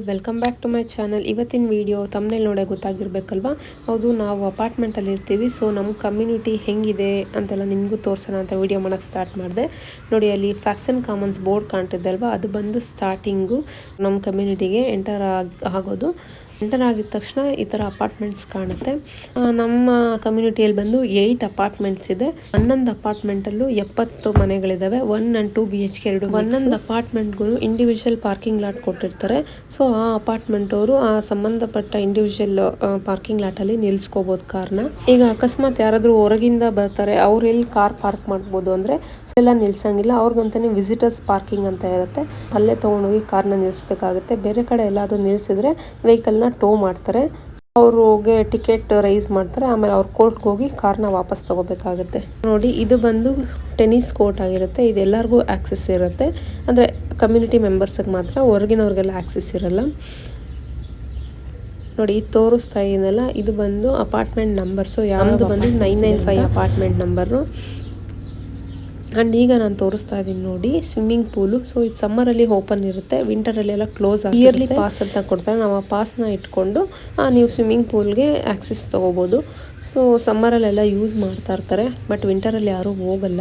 All welcome back to my channel. ಇವತ್ತಿನ video ತಮ್ಮನೇಲಿ ನೋಡೋ ಗೊತ್ತಾಗಿರ್ಬೇಕಲ್ವಾ? ಹೌದು, ನಾವು ಅಪಾರ್ಟ್ಮೆಂಟಲ್ಲಿ ಇರ್ತೀವಿ ಸೊ ನಮ್ಮ ಕಮ್ಯುನಿಟಿ ಹೆಂಗಿದೆ ಅಂತೆಲ್ಲ ನಿಮಗೂ ತೋರಿಸೋಣ ಅಂತ ವೀಡಿಯೋ ಮಾಡೋಕ್ಕೆ ಸ್ಟಾರ್ಟ್ ಮಾಡಿದೆ. ನೋಡಿ, ಅಲ್ಲಿ ಫ್ಯಾಕ್ಸನ್ ಕಾಮನ್ಸ್ ಬೋರ್ಡ್ ಕಾಣ್ತಿದ್ದಲ್ವ ಅದು ಬಂದು ಸ್ಟಾರ್ಟಿಂಗು ನಮ್ಮ ಕಮ್ಯುನಿಟಿಗೆ ಎಂಟರ್ ಆಗೋದು. ಎಂಟರ್ ಆಗಿದ ತಕ್ಷಣ ಈ ಥರ ಅಪಾರ್ಟ್ಮೆಂಟ್ಸ್ ಕಾಣುತ್ತೆ. ನಮ್ಮ ಕಮ್ಯುನಿಟಿಯಲ್ಲಿ ಬಂದು ಏಯ್ಟ್ ಅಪಾರ್ಟ್ಮೆಂಟ್ಸ್ ಇದೆ. ಹನ್ನೊಂದು ಅಪಾರ್ಟ್ಮೆಂಟಲ್ಲೂ ಎಪ್ಪತ್ತು ಮನೆಗಳಿದಾವೆ. One and two B H K ಎರಡು ಒಂದೊಂದು ಅಪಾರ್ಟ್ಮೆಂಟ್ಗಳು ಇಂಡಿವಿಜುವಲ್ ಪಾರ್ಕಿಂಗ್ ಲಾಟ್ ಕೊಟ್ಟಿರ್ತಾರೆ. ಸೊ ಆ ಅಪಾರ್ಟ್ಮೆಂಟ್ ಅವರು ಆ ಸಂಬಂಧಪಟ್ಟ ಇಂಡಿವಿಜುವಲ್ ಪಾರ್ಕಿಂಗ್ ಲಾಟಲ್ಲಿ ನಿಲ್ಸ್ಕೋಬೋದು ಕಾರ್ನ ಈಗ ಅಕಸ್ಮಾತ್ ಯಾರಾದರೂ ಹೊರಗಿಂದ ಬರ್ತಾರೆ, ಅವ್ರು ಎಲ್ಲಿ ಕಾರ್ ಪಾರ್ಕ್ ಮಾಡ್ಬೋದು ಅಂದರೆ ಸೊ, ಎಲ್ಲ ನಿಲ್ಸಂಗಿಲ್ಲ. ಅವ್ರಿಗಂತಾನೆ ವಿಸಿಟರ್ಸ್ ಪಾರ್ಕಿಂಗ್ ಅಂತ ಇರುತ್ತೆ. ಅಲ್ಲೇ ತೊಗೊಂಡೋಗಿ ಕಾರ್ನ ನಿಲ್ಲಿಸ್ಬೇಕಾಗುತ್ತೆ ಬೇರೆ ಕಡೆ ಎಲ್ಲಾದರೂ ನಿಲ್ಲಿಸಿದ್ರೆ ವೆಹಿಕಲ್ನ ಟೋ ಮಾಡ್ತಾರೆ. ಅವ್ರಿಗೆ ಟಿಕೆಟ್ ರೈಸ್ ಮಾಡ್ತಾರೆ. ಆಮೇಲೆ ಅವ್ರ ಕೋರ್ಟ್ಗೆ ಹೋಗಿ ಕಾರ್ನ ವಾಪಸ್ ತಗೋಬೇಕಾಗುತ್ತೆ. ನೋಡಿ ಇದು ಬಂದು ಟೆನ್ನಿಸ್ ಕೋರ್ಟ್ ಆಗಿರುತ್ತೆ. ಇದೆಲ್ಲರಿಗೂ ಆಕ್ಸೆಸ್ ಇರುತ್ತೆ. ಅಂದರೆ ಕಮ್ಯುನಿಟಿ ಮೆಂಬರ್ಸಿಗೆ ಮಾತ್ರ ಹೊರಗಿನವ್ರಿಗೆಲ್ಲ ಆಕ್ಸೆಸ್ ಇರಲ್ಲ. ನೋಡಿ ಇದು ತೋರಿಸ್ತಾ ಇದೆಯಲ್ಲ ಇದು ಬಂದು ಅಪಾರ್ಟ್ಮೆಂಟ್ ನಂಬರ್ಸು ಯಾವುದು ಬಂದು nine nine five apartment number and ಈಗ ನಾನು ತೋರಿಸ್ತಾ ಇದ್ದೀನಿ ನೋಡಿ ಸ್ವಿಮ್ಮಿಂಗ್ ಪೂಲು ಸೊ ಇದು ಸಮ್ಮರಲ್ಲಿ ಓಪನ್ ಇರುತ್ತೆ. ವಿಂಟರಲ್ಲಿ ಎಲ್ಲ ಕ್ಲೋಸ್ ಇಯರ್ಲಿ ಪಾಸ್ ಅಂತ ಕೊಡ್ತಾರೆ. ನಾವು ಆ ಪಾಸ್ನ ಇಟ್ಕೊಂಡು ನೀವು ಸ್ವಿಮ್ಮಿಂಗ್ ಪೂಲ್ಗೆ ಆಕ್ಸೆಸ್ ತೊಗೋಬೋದು. ಸೊ ಸಮ್ಮರಲ್ಲೆಲ್ಲ ಯೂಸ್ ಮಾಡ್ತಾ ಇರ್ತಾರೆ. ಬಟ್ ವಿಂಟರಲ್ಲಿ ಯಾರೂ ಹೋಗಲ್ಲ.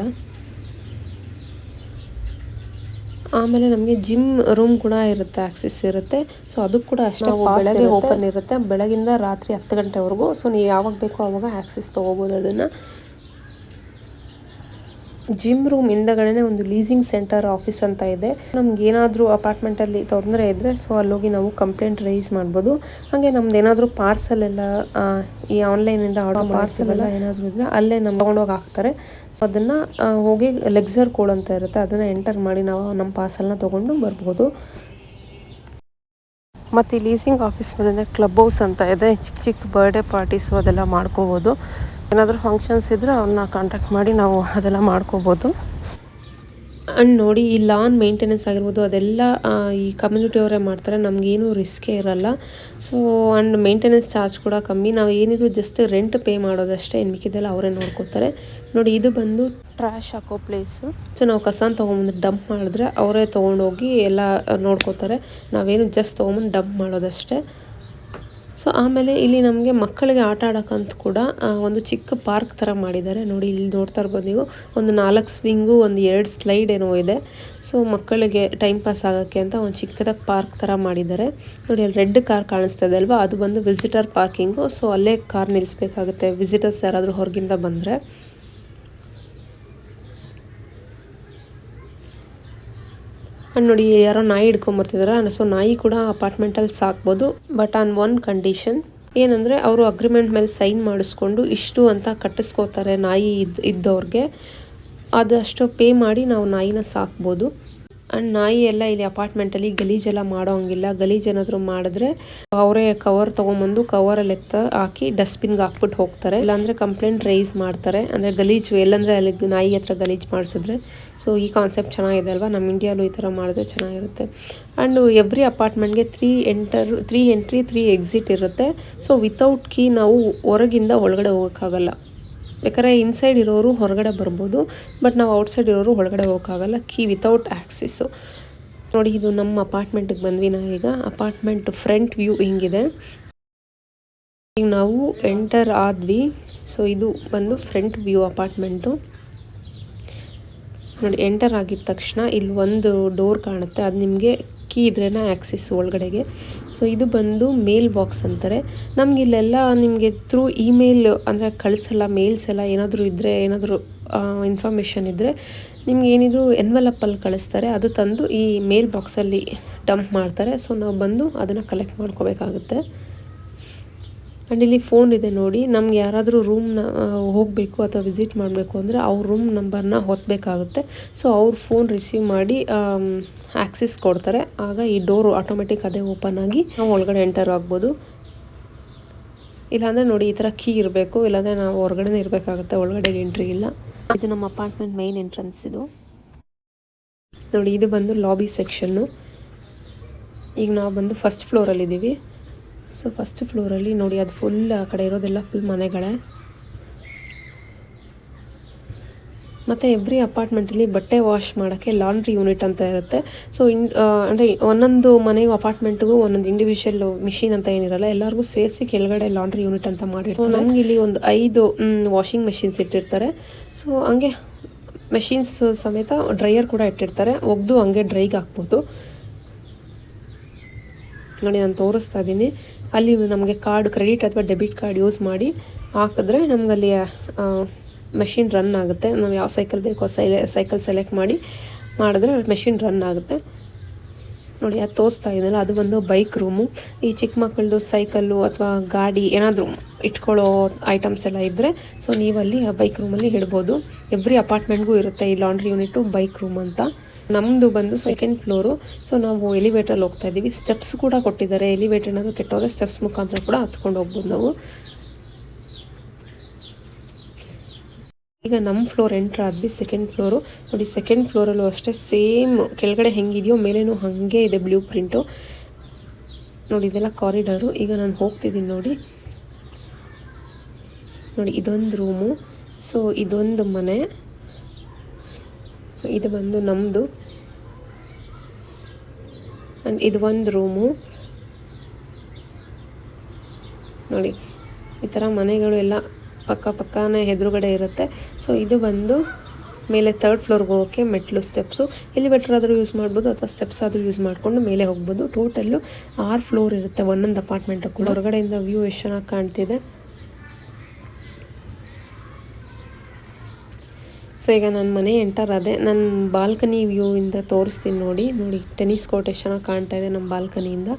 ಆಮೇಲೆ ನಮಗೆ ಜಿಮ್ ರೂಮ್ ಕೂಡ ಇರುತ್ತೆ ಆಕ್ಸಿಸ್ ಇರುತ್ತೆ. ಸೊ ಅದಕ್ಕೆ ಕೂಡ ಅಷ್ಟೇ ಬೆಳಗ್ಗೆ ಓಪನ್ ಇರುತ್ತೆ. ಬೆಳಗಿಂದ ರಾತ್ರಿ ಹತ್ತು ಗಂಟೆವರೆಗೂ. ಸೊ ನೀವು ಯಾವಾಗ ಬೇಕೋ ಆವಾಗ ಆಕ್ಸಿಸ್ ತೊಗೋಬೋದು ಅದನ್ನು. ಜಿಮ್ ರೂಮ್ ಹಿಂದಗಡೆನೆ ಒಂದು ಲೀಸಿಂಗ್ ಸೆಂಟರ್ ಆಫೀಸ್ ಅಂತ ಇದೆ. ನಮ್ಗೆ ಏನಾದರೂ ಅಪಾರ್ಟ್ಮೆಂಟ್ ಅಲ್ಲಿ ತೊಂದರೆ ಇದ್ದರೆ ಸೊ ಅಲ್ಲೋಗಿ ನಾವು ಕಂಪ್ಲೇಂಟ್ ರೈಸ್ ಮಾಡ್ಬೋದು. ಹಾಗೆ ನಮ್ದು ಏನಾದರೂ ಪಾರ್ಸಲ್ ಎಲ್ಲ ಈ ಆನ್ಲೈನ್ ಇಂದ ಆರ್ಡರ್ ಪಾರ್ಸಲ್ ಎಲ್ಲ ಏನಾದರೂ ಇದ್ರೆ ಅಲ್ಲೇ ನಮ್ಮ ತಗೊಂಡೋಗಿ ಹಾಕ್ತಾರೆ. ಸೊ ಅದನ್ನ ಹೋಗಿ ಲೆಕ್ಸರ್ ಕೋಡ್ ಅಂತ ಇರುತ್ತೆ. ಅದನ್ನ ಎಂಟರ್ ಮಾಡಿ ನಾವು ನಮ್ಮ ಪಾರ್ಸಲ್ನ ತಗೊಂಡು ಬರ್ಬೋದು. ಮತ್ತು ಈ ಲೀಸಿಂಗ್ ಆಫೀಸ್ ಬಂದರೆ ಕ್ಲಬ್ ಹೌಸ್ ಅಂತ ಇದೆ. ಚಿಕ್ಕ ಚಿಕ್ಕ ಬರ್ಡೇ ಪಾರ್ಟೀಸು ಅದೆಲ್ಲ ಮಾಡ್ಕೋಬೋದು. ಏನಾದರೂ ಫಂಕ್ಷನ್ಸ್ ಇದ್ದರೆ ಅವ್ರನ್ನ ಕಾಂಟ್ಯಾಕ್ಟ್ ಮಾಡಿ ನಾವು ಅದೆಲ್ಲ ಮಾಡ್ಕೋಬೋದು. ಆ್ಯಂಡ್ ನೋಡಿ ಈ ಲಾನ್ ಮೇಂಟೆನೆನ್ಸ್ ಆಗಿರ್ಬೋದು, ಅದೆಲ್ಲ ಈ ಕಮ್ಯುನಿಟಿಯವರೇ ಮಾಡ್ತಾರೆ. ನಮಗೇನು ರಿಸ್ಕೇ ಇರಲ್ಲ. ಸೊ ಆ್ಯಂಡ್ ಮೇಂಟೆನೆನ್ಸ್ ಚಾರ್ಜ್ ಕೂಡ ಕಮ್ಮಿ. ನಾವು ಏನಿದ್ರು ಜಸ್ಟ್ ರೆಂಟ್ ಪೇ ಮಾಡೋದಷ್ಟೇ ಏನು ಮಿಕ್ಕಿದ್ದೆಲ್ಲ ಅವರೇ ನೋಡ್ಕೊತಾರೆ. ನೋಡಿ ಇದು ಬಂದು ಟ್ರ್ಯಾಶ್ ಹಾಕೋ ಪ್ಲೇಸು ಸೊ ನಾವು ಕಸಾನ ತೊಗೊಂಬಂದು ಡಂಪ್ ಮಾಡಿದ್ರೆ ಅವರೇ ತೊಗೊಂಡೋಗಿ ಎಲ್ಲ ನೋಡ್ಕೋತಾರೆ. ನಾವೇನು ಜಸ್ಟ್ ತೊಗೊಂಬಂದು ಡಂಪ್ ಮಾಡೋದಷ್ಟೇ. ಸೊ ಆಮೇಲೆ ಇಲ್ಲಿ ನಮಗೆ ಮಕ್ಕಳಿಗೆ ಆಟ ಆಡೋಕ್ಕಂತ ಕೂಡ ಒಂದು ಚಿಕ್ಕ ಪಾರ್ಕ್ ಥರ ಮಾಡಿದ್ದಾರೆ. ನೋಡಿ, ಇಲ್ಲಿ ನೋಡ್ತಾ ಇರ್ಬೋದು ನೀವು. ಒಂದು ನಾಲ್ಕು ಸ್ವಿಂಗು, ಒಂದು ಎರಡು ಸ್ಲೈಡ್ ಏನೋ ಇದೆ. ಸೊ ಮಕ್ಕಳಿಗೆ ಟೈಮ್ ಪಾಸ್ ಆಗೋಕ್ಕೆ ಅಂತ ಒಂದು ಚಿಕ್ಕದಾಗಿ ಪಾರ್ಕ್ ಥರ ಮಾಡಿದ್ದಾರೆ. ನೋಡಿ, ಅಲ್ಲಿ ರೆಡ್ ಕಾರ್ ಕಾಣಿಸ್ತಾ ಇದೆ ಅಲ್ವಾ? ಅದು ಬಂದು ವಿಸಿಟರ್ ಪಾರ್ಕಿಂಗು. ಸೊ ಅಲ್ಲೇ ಕಾರ್ ನಿಲ್ಲಿಸ್ಬೇಕಾಗುತ್ತೆ ವಿಸಿಟರ್ಸ್ ಯಾರಾದರೂ ಹೊರಗಿಂದ ಬಂದರೆ. ನೋಡಿ, ಯಾರೋ ನಾಯಿ ಹಿಡ್ಕೊಂಬರ್ತಿದಾರ ಸೊ ನಾಯಿ ಕೂಡ ಅಪಾರ್ಟ್ಮೆಂಟಲ್ಲಿ ಸಾಕ್ಬೋದು. ಬಟ್ ಆನ್ ಒನ್ ಕಂಡೀಷನ್, ಏನಂದರೆ ಅವರು ಅಗ್ರಿಮೆಂಟ್ ಮೇಲೆ ಸೈನ್ ಮಾಡಿಸ್ಕೊಂಡು ಇಷ್ಟು ಅಂತ ಕಟ್ಟಿಸ್ಕೋತಾರೆ ನಾಯಿ ಇದ್, ಇದ್ದವ್ರಿಗೆ. ಅದಷ್ಟು ಪೇ ಮಾಡಿ ನಾವು ನಾಯಿನ ಸಾಕ್ಬೋದು. ಆ್ಯಂಡ್ ನಾಯಿ ಎಲ್ಲ ಇಲ್ಲಿ ಅಪಾರ್ಟ್ಮೆಂಟಲ್ಲಿ ಗಲೀಜೆಲ್ಲ ಮಾಡೋ ಹಂಗಿಲ್ಲ ಗಲೀಜ್ ಏನಾದರೂ ಮಾಡಿದ್ರೆ ಅವರೇ ಕವರ್ ತೊಗೊಂಬಂದು ಕವರಲ್ಲಿ ಎತ್ತ ಹಾಕಿ ಡಸ್ಟ್ಬಿನ್ಗೆ ಹಾಕ್ಬಿಟ್ಟು ಹೋಗ್ತಾರೆ. ಇಲ್ಲಾಂದರೆ ಕಂಪ್ಲೇಂಟ್ ರೈಸ್ ಮಾಡ್ತಾರೆ. ಅಂದರೆ ಗಲೀಜು ಎಲ್ಲಂದರೆ ಅಲ್ಲಿ ನಾಯಿ ಹತ್ರ ಗಲೀಜ್ ಮಾಡಿಸಿದ್ರೆ. ಸೊ ಈ ಕಾನ್ಸೆಪ್ಟ್ ಚೆನ್ನಾಗಿದೆ ಅಲ್ವಾ? ನಮ್ಮ ಇಂಡಿಯಾಲು ಈ ಥರ ಮಾಡಿದ್ರೆ ಚೆನ್ನಾಗಿರುತ್ತೆ. And every ಅಪಾರ್ಟ್ಮೆಂಟ್ಗೆ three enter three entry three exit ಇರುತ್ತೆ. ಸೊ ವಿತೌಟ್ ಕೀ ನಾವು ಹೊರಗಿಂದ ಒಳಗಡೆ ಹೋಗೋಕ್ಕಾಗಲ್ಲ. ಬೇಕಾದ್ರೆ ಇನ್ಸೈಡ್ ಇರೋರು ಹೊರಗಡೆ ಬರ್ಬೋದು ಬಟ್ ನಾವು ಔಟ್ಸೈಡ್ ಇರೋರು ಹೊರಗಡೆ ಹೋಗೋಕ್ಕಾಗಲ್ಲ ಕೀ ವಿತೌಟ್ ಆ್ಯಕ್ಸಿಸ್ಸು ನೋಡಿ, ಇದು ನಮ್ಮ ಅಪಾರ್ಟ್ಮೆಂಟಿಗೆ ಬಂದ್ವಿ ನಾವೀಗ ಅಪಾರ್ಟ್ಮೆಂಟ್ ಫ್ರಂಟ್ ವ್ಯೂ ಹಿಂಗಿದೆ. ಈಗ ನಾವು ಎಂಟರ್ ಆದ್ವಿ. ಸೊ ಇದು ಬಂದು ಫ್ರಂಟ್ ವ್ಯೂ ಅಪಾರ್ಟ್ಮೆಂಟು ನೋಡಿ ಎಂಟರ್ ಆಗಿದ ತಕ್ಷಣ ಇಲ್ಲಿ ಒಂದು ಡೋರ್ ಕಾಣುತ್ತೆ. ಅದು ನಿಮಗೆ ಕೀ ಇದ್ರೇನ ಆ್ಯಕ್ಸಿಸ್ ಒಳಗಡೆಗೆ. ಸೊ ಇದು ಬಂದು ಮೇಲ್ ಬಾಕ್ಸ್ ಅಂತಾರೆ. ನಮ್ಗೆ ಇಲ್ಲೆಲ್ಲ ನಿಮಗೆ ಥ್ರೂ ಇಮೇಲ್ ಅಂದರೆ ಕಳಿಸಲ್ಲ ಮೇಲ್ಸ್ ಎಲ್ಲ ಏನಾದರೂ ಇದ್ದರೆ ಏನಾದರೂ ಇನ್ಫಾರ್ಮೇಷನ್ ಇದ್ದರೆ ನಿಮ್ಗೆ ಏನಿದ್ರು ಎನ್ವಲಪ್ಪಲ್ಲಿ ಕಳಿಸ್ತಾರೆ. ಅದು ತಂದು ಈ ಮೇಲ್ ಬಾಕ್ಸಲ್ಲಿ ಡಂಪ್ ಮಾಡ್ತಾರೆ. ಸೊ ನಾವು ಬಂದು ಅದನ್ನು ಕಲೆಕ್ಟ್ ಮಾಡ್ಕೋಬೇಕಾಗುತ್ತೆ. ಆ್ಯಂಡ್ ಇಲ್ಲಿ ಫೋನ್ ಇದೆ ನೋಡಿ. ನಮ್ಗೆ ಯಾರಾದರೂ ರೂಮ್ನ ಹೋಗಬೇಕು ಅಥವಾ ವಿಸಿಟ್ ಮಾಡಬೇಕು ಅಂದರೆ ಅವ್ರ ರೂಮ್ ನಂಬರ್ನ ಹೊತ್ತಬೇಕಾಗುತ್ತೆ ಸೊ ಅವ್ರ ಫೋನ್ ರಿಸೀವ್ ಮಾಡಿ ಆ್ಯಕ್ಸಿಸ್ ಕೊಡ್ತಾರೆ. ಆಗ ಈ ಡೋರು ಆಟೋಮೆಟಿಕ್ ಅದೇ ಓಪನ್ ಆಗಿ ನಾವು ಒಳಗಡೆ ಎಂಟರ್ ಆಗ್ಬೋದು. ಇಲ್ಲಾಂದರೆ ನೋಡಿ ಈ ಥರ ಕೀ ಇರಬೇಕು. ಇಲ್ಲಾಂದರೆ ನಾವು ಹೊರಗಡೆ ಇರಬೇಕಾಗುತ್ತೆ. ಒಳಗಡೆ ಎಂಟ್ರಿ ಇಲ್ಲ. ಇದು ನಮ್ಮ ಅಪಾರ್ಟ್ಮೆಂಟ್ ಮೈನ್ ಎಂಟ್ರೆನ್ಸ್ ಇದು. ನೋಡಿ, ಇದು ಬಂದು ಲಾಬಿ ಸೆಕ್ಷನ್ನು ಈಗ ನಾವು ಬಂದು ಫಸ್ಟ್ ಫ್ಲೋರಲ್ಲಿದ್ದೀವಿ ಸೊ ಫಸ್ಟ್ ಫ್ಲೋರಲ್ಲಿ ನೋಡಿ, ಅದು ಫುಲ್ ಆ, ಕಡೆ ಇರೋದೆಲ್ಲ ಫುಲ್ ಮನೆಗಳೇ. ಮತ್ತು ಎವ್ರಿ ಅಪಾರ್ಟ್ಮೆಂಟಲ್ಲಿ ಬಟ್ಟೆ ವಾಶ್ ಮಾಡೋಕ್ಕೆ ಲಾಂಡ್ರಿ ಯೂನಿಟ್ ಅಂತ ಇರುತ್ತೆ. ಸೊ ಇನ್ ಅಂದರೆ ಒಂದೊಂದು ಮನೆಗೂ ಅಪಾರ್ಟ್ಮೆಂಟ್ಗೂ ಒಂದೊಂದು ಇಂಡಿವಿಜುವಲ್ ಮಿಷಿನ್ ಅಂತ ಏನಿರಲ್ಲ, ಎಲ್ಲರಿಗೂ ಸೇರಿಸಿ ಕೆಳಗಡೆ ಲಾಂಡ್ರಿ ಯೂನಿಟ್ ಅಂತ ಮಾಡಿರ್ತಾರೆ. ನಮ್ಗೆ ಇಲ್ಲಿ ಒಂದು ಐದು ವಾಷಿಂಗ್ ಮೆಷಿನ್ಸ್ ಇಟ್ಟಿರ್ತಾರೆ. ಸೊ ಹಂಗೆ ಮೆಷಿನ್ಸ್ ಸಮೇತ ಡ್ರೈಯರ್ ಕೂಡ ಇಟ್ಟಿರ್ತಾರೆ. ಒಗ್ದು ಹಂಗೆ ಡ್ರೈಗೆ ಹಾಕ್ಬೋದು. ನೋಡಿ, ನಾನು ತೋರಿಸ್ತಾ ಇದ್ದೀನಿ. ಅಲ್ಲಿ ನಮಗೆ ಕಾರ್ಡ್ ಕ್ರೆಡಿಟ್ ಅಥವಾ ಡೆಬಿಟ್ ಕಾರ್ಡ್ ಯೂಸ್ ಮಾಡಿ ಹಾಕಿದ್ರೆ ನಮ್ಗೆ ಅಲ್ಲಿ ಮೆಷಿನ್ ರನ್ ಆಗುತ್ತೆ. ನಾವು ಯಾವ ಸೈಕಲ್ ಬೇಕೋ ಸೈಲೆ ಸೈಕಲ್ ಸೆಲೆಕ್ಟ್ ಮಾಡಿ ಮಾಡಿದ್ರೆ ಮೆಷಿನ್ ರನ್ ಆಗುತ್ತೆ. ನೋಡಿ, ಅದು ತೋರಿಸ್ತಾ ಇದ್ದಲ್ಲ ಅದು ಒಂದು ಬೈಕ್ ರೂಮು ಈ ಚಿಕ್ಕ ಮಕ್ಕಳದು ಸೈಕಲ್ಲು ಅಥವಾ ಗಾಡಿ ಏನಾದರೂ ಇಟ್ಕೊಳ್ಳೋ ಐಟಮ್ಸ್ ಎಲ್ಲ ಇದ್ದರೆ ಸೊ ನೀವಲ್ಲಿ ಆ ಬೈಕ್ ರೂಮಲ್ಲಿ ಇಡ್ಬೋದು ಎವ್ರಿ ಅಪಾರ್ಟ್ಮೆಂಟ್ಗೂ ಇರುತ್ತೆ ಈ ಲಾಂಡ್ರಿ ಯೂನಿಟು ಬೈಕ್ ರೂಮ್ ಅಂತ. ನಮ್ಮದು ಬಂದು ಸೆಕೆಂಡ್ ಫ್ಲೋರು ಸೊ ನಾವು ಎಲಿವೇಟ್ರಲ್ಲಿ ಹೋಗ್ತಾ ಇದ್ದೀವಿ. ಸ್ಟೆಪ್ಸ್ ಕೂಡ ಕೊಟ್ಟಿದ್ದಾರೆ. ಎಲಿವೇಟರ್ ಏನಾದರೂ ಕೆಟ್ಟೋದ್ರೆ ಸ್ಟೆಪ್ಸ್ ಮುಖಾಂತರ ಕೂಡ ಹತ್ಕೊಂಡು ಹೋಗ್ಬೋದು ನಾವು. ಈಗ ನಮ್ಮ ಫ್ಲೋರ್ ಎಂಟ್ರ್ ಆದ್ವಿ ಸೆಕೆಂಡ್ ಫ್ಲೋರು ನೋಡಿ ಸೆಕೆಂಡ್ ಫ್ಲೋರಲ್ಲೂ ಅಷ್ಟೇ ಸೇಮ್ ಕೆಳಗಡೆ ಹೆಂಗಿದೆಯೋ, ಮೇಲೇನು ಹಾಗೆ ಇದೆ ಬ್ಲೂ ಪ್ರಿಂಟು ನೋಡಿ, ಇದೆಲ್ಲ ಕಾರಿಡಾರು ಈಗ ನಾನು ಹೋಗ್ತಿದ್ದೀನಿ ನೋಡಿ. ನೋಡಿ, ಇದೊಂದು ರೂಮು ಸೊ ಇದೊಂದು ಮನೆ. ಇದು ಬಂದು ನಮ್ಮದು ಆ್ಯಂಡ್ ಇದು ಒಂದು ರೂಮು. ನೋಡಿ, ಈ ಥರ ಮನೆಗಳು ಎಲ್ಲ ಪಕ್ಕ ಪಕ್ಕನೇ ಎದುರುಗಡೆ ಇರುತ್ತೆ. ಸೊ ಇದು ಬಂದು ಮೇಲೆ ತರ್ಡ್ ಫ್ಲೋರ್ಗೆ ಹೋಗೋಕ್ಕೆ ಮೆಟ್ಲು ಸ್ಟೆಪ್ಸು ಎಲಿವೇಟರ್ ಆದರೂ ಯೂಸ್ ಮಾಡ್ಬೋದು, ಅಥವಾ ಸ್ಟೆಪ್ಸ್ ಆದರೂ ಯೂಸ್ ಮಾಡಿಕೊಂಡು ಮೇಲೆ ಹೋಗ್ಬೋದು. ಟೋಟಲ್ಲು ಆರು ಫ್ಲೋರ್ ಇರುತ್ತೆ, ಒಂದೊಂದು ಅಪಾರ್ಟ್ಮೆಂಟು ಕೂಡ. ಹೊರಗಡೆಯಿಂದ ವ್ಯೂ ಎಷ್ಟು ಚೆನ್ನಾಗಿ ಕಾಣ್ತಿದೆ. ಸೊ ಈಗ ನನ್ನ ಮನೆ ಎಂಟರ್ ಅದೇ ನನ್ನ ಬಾಲ್ಕನಿ ವ್ಯೂ ಇಂದ ತೋರಿಸ್ತೀನಿ ನೋಡಿ. ನೋಡಿ ಟೆನಿಸ್ ಕೋರ್ಟ್ ಎಷ್ಟು ಚೆನ್ನಾಗಿ ಕಾಣ್ತಾ ಇದೆ ನಮ್ಮ ಬಾಲ್ಕನಿಯಿಂದ.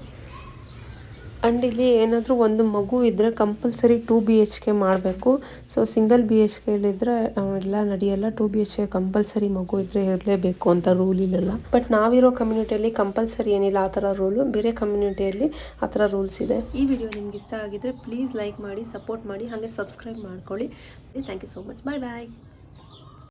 ಆ್ಯಂಡ್ ಇಲ್ಲಿ ಏನಾದರೂ ಒಂದು ಮಗು ಇದ್ದರೆ compulsory two B H K ಮಾಡಬೇಕು. ಸೊ ಸಿಂಗಲ್ ಬಿ ಎಚ್ ಕೆಲಿದ್ದರೆ ಎಲ್ಲ ನಡೆಯಲ್ಲ. Two B H K compulsory ಮಗು ಇದ್ದರೆ ಇರಲೇಬೇಕು ಅಂತ ರೂಲ್ ಇಲ್ಲಲ್ಲ. ಬಟ್ ನಾವಿರೋ ಕಮ್ಯುನಿಟಿಯಲ್ಲಿ ಕಂಪಲ್ಸರಿ ಏನಿಲ್ಲ, ಆ ಥರ ರೂಲು ಬೇರೆ ಕಮ್ಯುನಿಟಿಯಲ್ಲಿ ಆ ಥರ ರೂಲ್ಸ್ ಇದೆ. ಈ ವಿಡಿಯೋ ನಿಮ್ಗೆ ಇಷ್ಟ ಆಗಿದ್ರೆ ಪ್ಲೀಸ್ ಲೈಕ್ ಮಾಡಿ ಸಪೋರ್ಟ್ ಮಾಡಿ, ಹಾಗೆ ಸಬ್ಸ್ಕ್ರೈಬ್ ಮಾಡ್ಕೊಳ್ಳಿ. Thank you so much bye bye